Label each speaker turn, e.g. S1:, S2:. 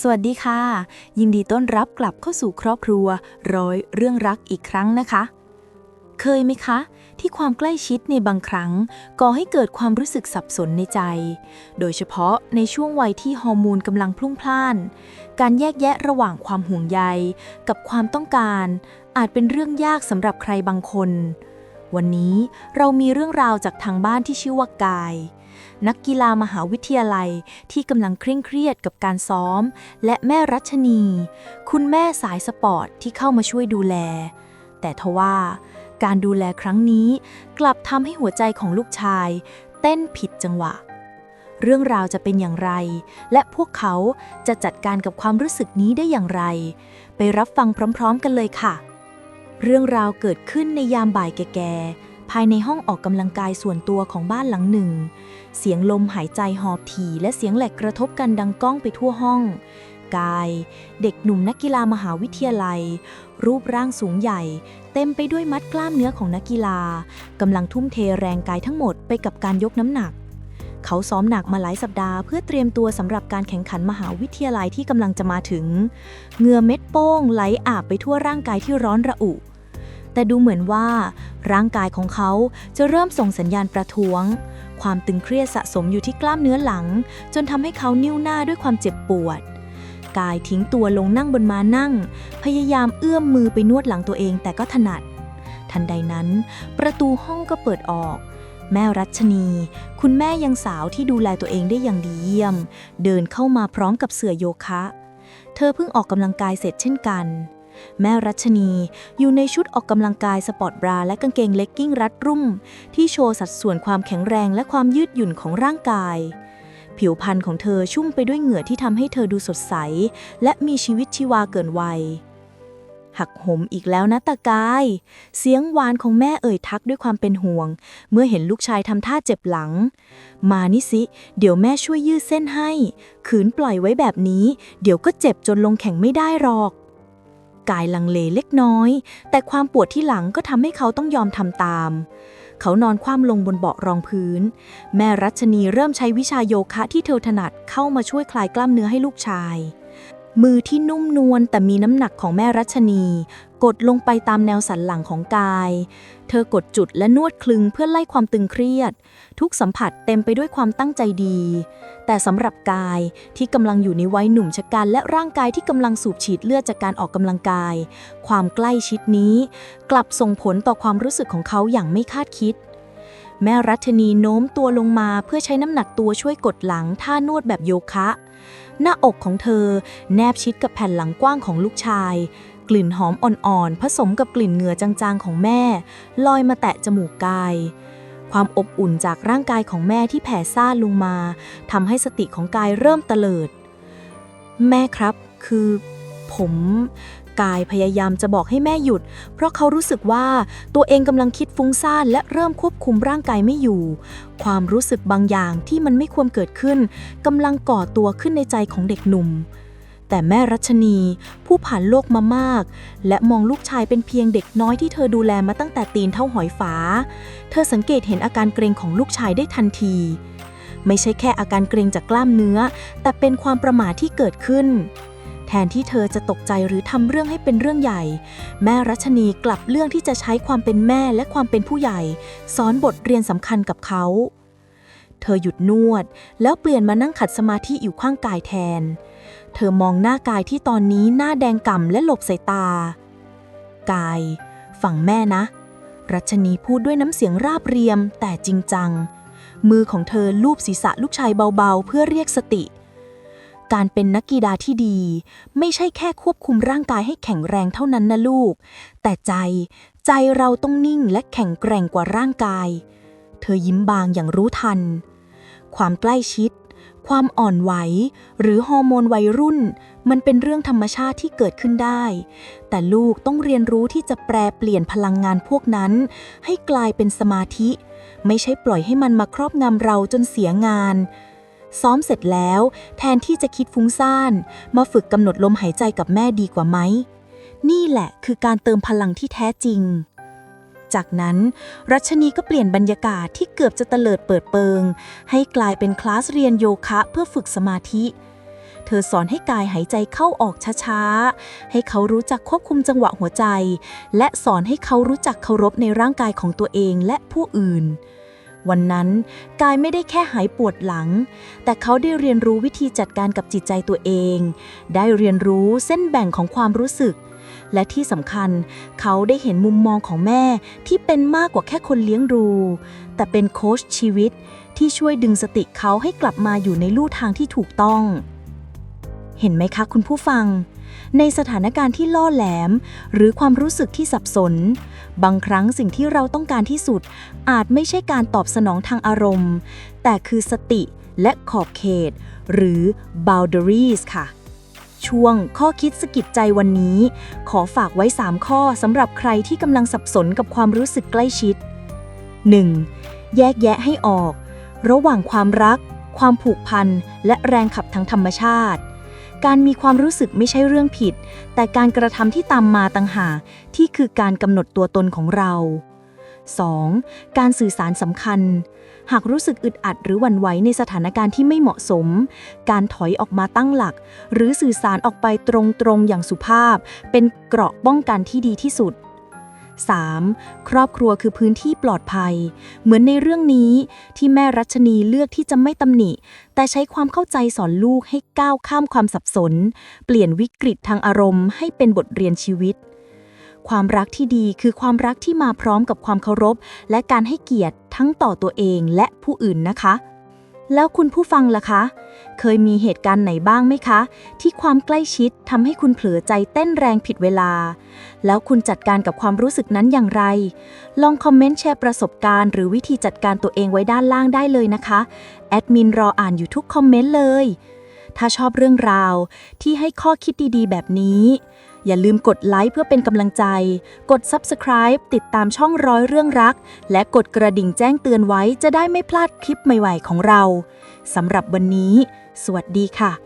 S1: สวัสดีค่ะ ยินดีต้อนรับกลับเข้าสู่ครอบครัว ร้อยเรื่องรักอีกครั้งนะคะ เคยไหมคะ ที่ความใกล้ชิดในบางครั้งก่อให้เกิดความรู้สึกสับสนในใจ โดยเฉพาะในช่วงวัยที่ฮอร์โมนกำลังพลุ่งพล่าน การแยกแยะระหว่างความห่วงใย กับความต้องการ อาจเป็นเรื่องยากสำหรับใครบางคน วันนี้เรามีเรื่องราวจากทางบ้านที่ชื่อว่ากาย นักกีฬามหาวิทยาลัยที่กำลังเคร่งเครียดกับการซ้อม และแม่รัชนี คุณแม่สายสปอร์ตที่เข้ามาช่วยดูแล แต่ทว่าการดูแลครั้งนี้กลับทำให้หัวใจของลูกชาย เต้นผิดจังหวะ เรื่องราวจะเป็นอย่างไร และพวกเขาจะจัดการกับความรู้สึกนี้ได้อย่างไร ไปรับฟังพร้อม ๆ กันเลยค่ะ เรื่องราวเกิดขึ้นในยามบ่ายแก่ๆายในห้องออกกำลังกายส่วนตัวของบ้านหลังหนึ่ง เสียงลมหายใจหอบถี่และเสียงแหลกกระทบกันดังก้องไปทั่วห้อง กาย เด็กหนุ่มนักกีฬามหาวิทยาลัย รูปร่างสูงใหญ่ เต็มไปด้วยมัดกล้ามเนื้อของนักกีฬากำลังทุ่มเทแรงกายทั้งหมดไปกับการยกน้ำหนัก เขาซ้อมหนักมาหลายสัปดาห์เพื่อเตรียมตัวสำหรับการแข่งขันมหาวิทยาลัยที่กำลังจะมาถึงเหงื่อเม็ดโป้งไหลอาบไปทั่วร่างกายที่ร้อนระอุ แต่ดูเหมือนว่าร่างกายของเขาจะเริ่มส่งสัญญาณประท้วง ความตึงเครียดสะสมอยู่ที่กล้ามเนื้อหลัง จนทำให้เขานิ้วหน้าด้วยความเจ็บปวด กายทิ้งตัวลงนั่งบนม้านั่ง พยายามเอื้อมมือไปนวดหลังตัวเองแต่ก็ถนัด ทันใดนั้น ประตูห้องก็เปิดออก แม่รัชนี คุณแม่ยังสาวที่ดูแลตัวเองได้อย่างดีเยี่ยม เดินเข้ามาพร้อมกับเสื่อโยคะ เธอเพิ่งออกกำลังกายเสร็จเช่นกัน แม่รัชนีอยู่ในชุดออกกำลังกายสปอร์ตบราและกางเกงเลกกิ้งรัดรุ่ม ที่โชว์สัดส่วนความแข็งแรงและความยืดหยุ่นของร่างกาย ผิวพรรณของเธอชุ่มไปด้วยเหงื่อที่ทำให้เธอดูสดใส และมีชีวิตชีวาเกินวัย หักหมอีกแล้วนะตากาย เสียงหวานของแม่เอ่ยทักด้วยความเป็นห่วง เมื่อเห็นลูกชายทำท่าเจ็บหลัง มานี่สิ เดี๋ยวแม่ช่วยยืดเส้นให้ ขืนปล่อยไว้แบบนี้ เดี๋ยวก็เจ็บจนลงแข่งไม่ได้หรอก กายลังเลเล็กน้อย แต่ความปวดที่หลังก็ทำให้เขาต้องยอมทำตาม เขานอนคว่ำลงบนเบาะรองพื้น แม่รัชนีเริ่มใช้วิชาโยคะที่เธอถนัดเข้ามาช่วยคลายกล้ามเนื้อให้ลูกชาย มือที่นุ่มนวลแต่มีน้ำหนักของแม่รัชนี กดลงไปตามแนวสันหลังของกาย เธอกดจุดและนวดคลึงเพื่อไล่ความตึงเครียด ทุกสัมผัสเต็มไปด้วยความตั้งใจดี แต่สำหรับกายที่กำลังอยู่ในวัยหนุ่มชะกันและร่างกายที่กำลังสูบฉีดเลือดจากการออกกำลังกาย ความใกล้ชิดนี้ กลับส่งผลต่อความรู้สึกของเขาอย่างไม่คาดคิดแม่รัชนีโน้มตัวลงมาเพื่อใช้น้ำหนักตัวช่วยกดหลังท่านวดแบบโยคะ หน้าอกของเธอแนบชิดกับแผ่นหลังกว้างของลูกชาย กลิ่นหอมอ่อนๆ ผสมกับกลิ่นเหงื่อจางๆของแม่ ลอยมาแตะจมูกกาย ความอบอุ่นจากร่างกายของแม่ที่แผ่ซ่านลงมาทำให้สติของกายเริ่มเตลิด แม่ครับคือ ผม กายพยายามจะบอกให้แม่หยุด เพราะเขารู้สึกว่าตัวเองกำลังคิดฟุ้งซ่านและเริ่มควบคุมร่างกายไม่อยู่ ความรู้สึกบางอย่างที่มันไม่ควรเกิดขึ้นกำลังก่อตัวขึ้นในใจของเด็กหนุ่ม แต่แม่รัชนี ผู้ผ่านโลกมามาก และมองลูกชายเป็นเพียงเด็กน้อยที่เธอดูแลมาตั้งแต่ตีนเท่าหอยฝา เธอสังเกตเห็นอาการเกรงของลูกชายได้ทันที ไม่ใช่แค่อาการเกรงจากกล้ามเนื้อ แต่เป็นความประมาทที่เกิดขึ้น แทนที่เธอจะตกใจหรือทำเรื่องให้เป็นเรื่องใหญ่ แม่รัชนีกลับเรื่องที่จะใช้ความเป็นแม่และความเป็นผู้ใหญ่สอนบทเรียนสำคัญกับเขาเธอหยุดนวด แล้วเปลี่ยนมานั่งขัดสมาธิอยู่ข้างกายแทน เธอมองหน้ากายที่ตอนนี้หน้าแดงก่ำและหลบสายตา กาย ฝั่งแม่นะ รัชนีพูดด้วยน้ำเสียงราบเรียมแต่จริงจัง มือของเธอลูบศีรษะลูกชายเบาๆ เพื่อเรียกสติ การเป็นนักกีฬาที่ดี ไม่ใช่แค่ควบคุมร่างกายให้แข็งแรงเท่านั้นนะลูก แต่ใจ ใจเราต้องนิ่งและแข็งแกร่งกว่าร่างกาย เธอยิ้มบางอย่างรู้ทัน ความใกล้ชิด ความอ่อนไหว หรือฮอร์โมนวัยรุ่น มันเป็นเรื่องธรรมชาติที่เกิดขึ้นได้ แต่ลูกต้องเรียนรู้ที่จะแปรเปลี่ยนพลังงานพวกนั้น ให้กลายเป็นสมาธิ ไม่ใช่ปล่อยให้มันมาครอบงำเราจนเสียงานซ้อมเสร็จแล้ว แทนที่จะคิดฟุ้งซ่าน มาฝึกกำหนดลมหายใจกับแม่ดีกว่าไหม นี่แหละคือการเติมพลังที่แท้จริง จากนั้น รัชนีก็เปลี่ยนบรรยากาศที่เกือบจะเตลิดเปิดเปิง ให้กลายเป็นคลาสเรียนโยคะเพื่อฝึกสมาธิ เธอสอนให้กายหายใจเข้าออกช้าๆ ให้เขารู้จักควบคุมจังหวะหัวใจ และสอนให้เขารู้จักเคารพในร่างกายของตัวเองและผู้อื่นวันนั้นกายไม่ได้แค่หายปวดหลัง แต่เขาได้เรียนรู้วิธีจัดการกับจิตใจตัวเอง ได้เรียนรู้เส้นแบ่งของความรู้สึก และที่สำคัญ เขาได้เห็นมุมมองของแม่ที่เป็นมากกว่าแค่คนเลี้ยงดู แต่เป็นโค้ชชีวิตที่ช่วยดึงสติเขาให้กลับมาอยู่ในลู่ทางที่ถูกต้อง เห็นไหมคะคุณผู้ฟัง ในสถานการณ์ที่ล่อแหลม หรือความรู้สึกที่สับสน บางครั้งสิ่งที่เราต้องการที่สุด อาจไม่ใช่การตอบสนองทางอารมณ์ แต่คือสติและขอบเขต หรือ boundaries ค่ะ ช่วง ข้อคิดสะกิดใจวันนี้ ขอฝากไว้ 3 ข้อสำหรับใครที่กำลังสับสนกับความรู้สึกใกล้ชิด 1. แยกแยะให้ออก ระหว่างความรัก ความผูกพัน และแรงขับทางธรรมชาติ การมีความรู้สึกไม่ใช่เรื่องผิด แต่การกระทำที่ตามมาต่างหากที่คือการกำหนดตัวตนของเรา 2. การสื่อสารสำคัญ หากรู้สึกอึดอัดหรือหวั่นไหวในสถานการณ์ที่ไม่เหมาะสม การถอยออกมาตั้งหลัก หรือสื่อสารออกไปตรงๆอย่างสุภาพ เป็นเกราะป้องกันที่ดีที่สุด 3. ครอบครัวคือพื้นที่ปลอดภัย เหมือนในเรื่องนี้ที่แม่รัชนีเลือกที่จะไม่ตำหนิ แต่ใช้ความเข้าใจสอนลูกให้ก้าวข้ามความสับสน เปลี่ยนวิกฤตทางอารมณ์ให้เป็นบทเรียนชีวิต ความรักที่ดีคือความรักที่มาพร้อมกับความเคารพ และการให้เกียรติทั้งต่อตัวเองและผู้อื่นนะคะ แล้วคุณผู้ฟังล่ะคะ เคยมีเหตุการณ์ไหนบ้างไหมคะ ที่ความใกล้ชิดทำให้คุณเผลอใจเต้นแรงผิดเวลา แล้วคุณจัดการกับความรู้สึกนั้นอย่างไร ลองคอมเมนต์แชร์ประสบการณ์หรือวิธีจัดการตัวเองไว้ด้านล่างได้เลยนะคะแอดมินรออ่านอยู่ทุกคอมเมนต์เลยถ้าชอบเรื่องราวที่ให้ข้อคิดดีๆ แบบนี้ อย่าลืมกดไลค์เพื่อเป็นกำลังใจ กด Subscribe ติดตามช่องร้อยเรื่องรัก และกดกระดิ่งแจ้งเตือนไว้จะได้ไม่พลาดคลิปใหม่ๆของเราสำหรับวันนี้ สวัสดีค่ะ